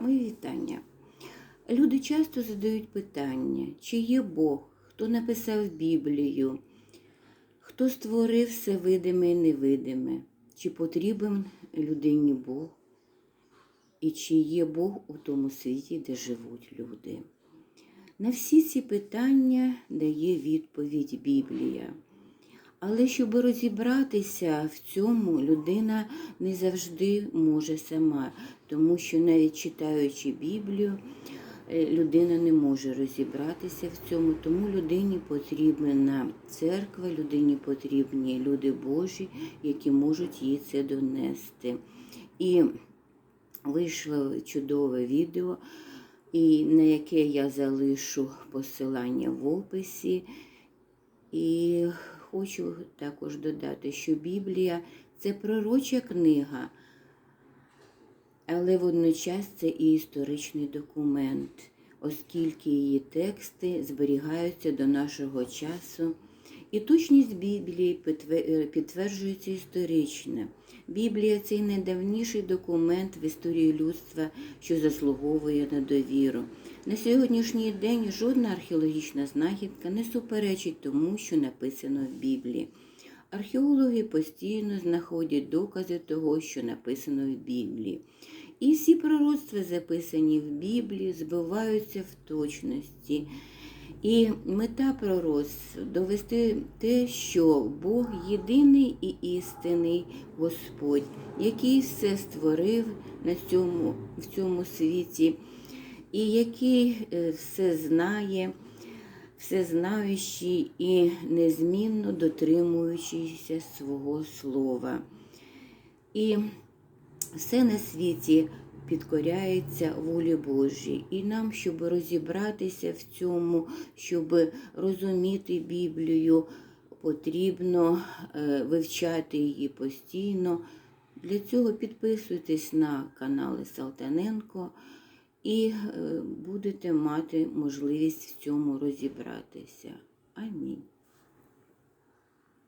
Мої вітання. Люди часто задають питання, чи є Бог, хто написав Біблію, хто створив все видиме і невидиме, чи потрібен людині Бог, і чи є Бог у тому світі, де живуть люди. На всі ці питання дає відповідь Біблія. Але щоб розібратися в цьому, людина не завжди може сама, тому що навіть читаючи Біблію, е, людина не може розібратися в цьому, тому людині потрібна церква, людині потрібні люди Божі, які можуть їй це донести. І вийшло чудове відео, і на яке я залишу посилання в описі. І хочу також додати, що Біблія це пророча книга, але водночас це і історичний документ, оскільки її тексти зберігаються до нашого часу. І точність Біблії підтве- підтверджується історично. Біблія це найдавніший документ в історії людства, що заслуговує на довіру. На сьогоднішній день жодна археологічна знахідка не суперечить тому, що написано в Біблії. Археологи постійно знаходять докази того, що написано в Біблії. І всі пророцтва, записані в Біблії, збиваються в точності. І мета пророцтв довести те, що Бог єдиний і істинний Господь, який все створив на цьому, в цьому світі, і який е, все знає, все знаючий і незмінно дотримуючийся свого слова. І все на світі підкоряється волі Божій. І нам, щоб розібратися в цьому, щоб розуміти Біблію, потрібно е, вивчати її постійно. Для цього підписуйтесь на канали Салтаненко і е, будете мати можливість в цьому розібратися. Амінь.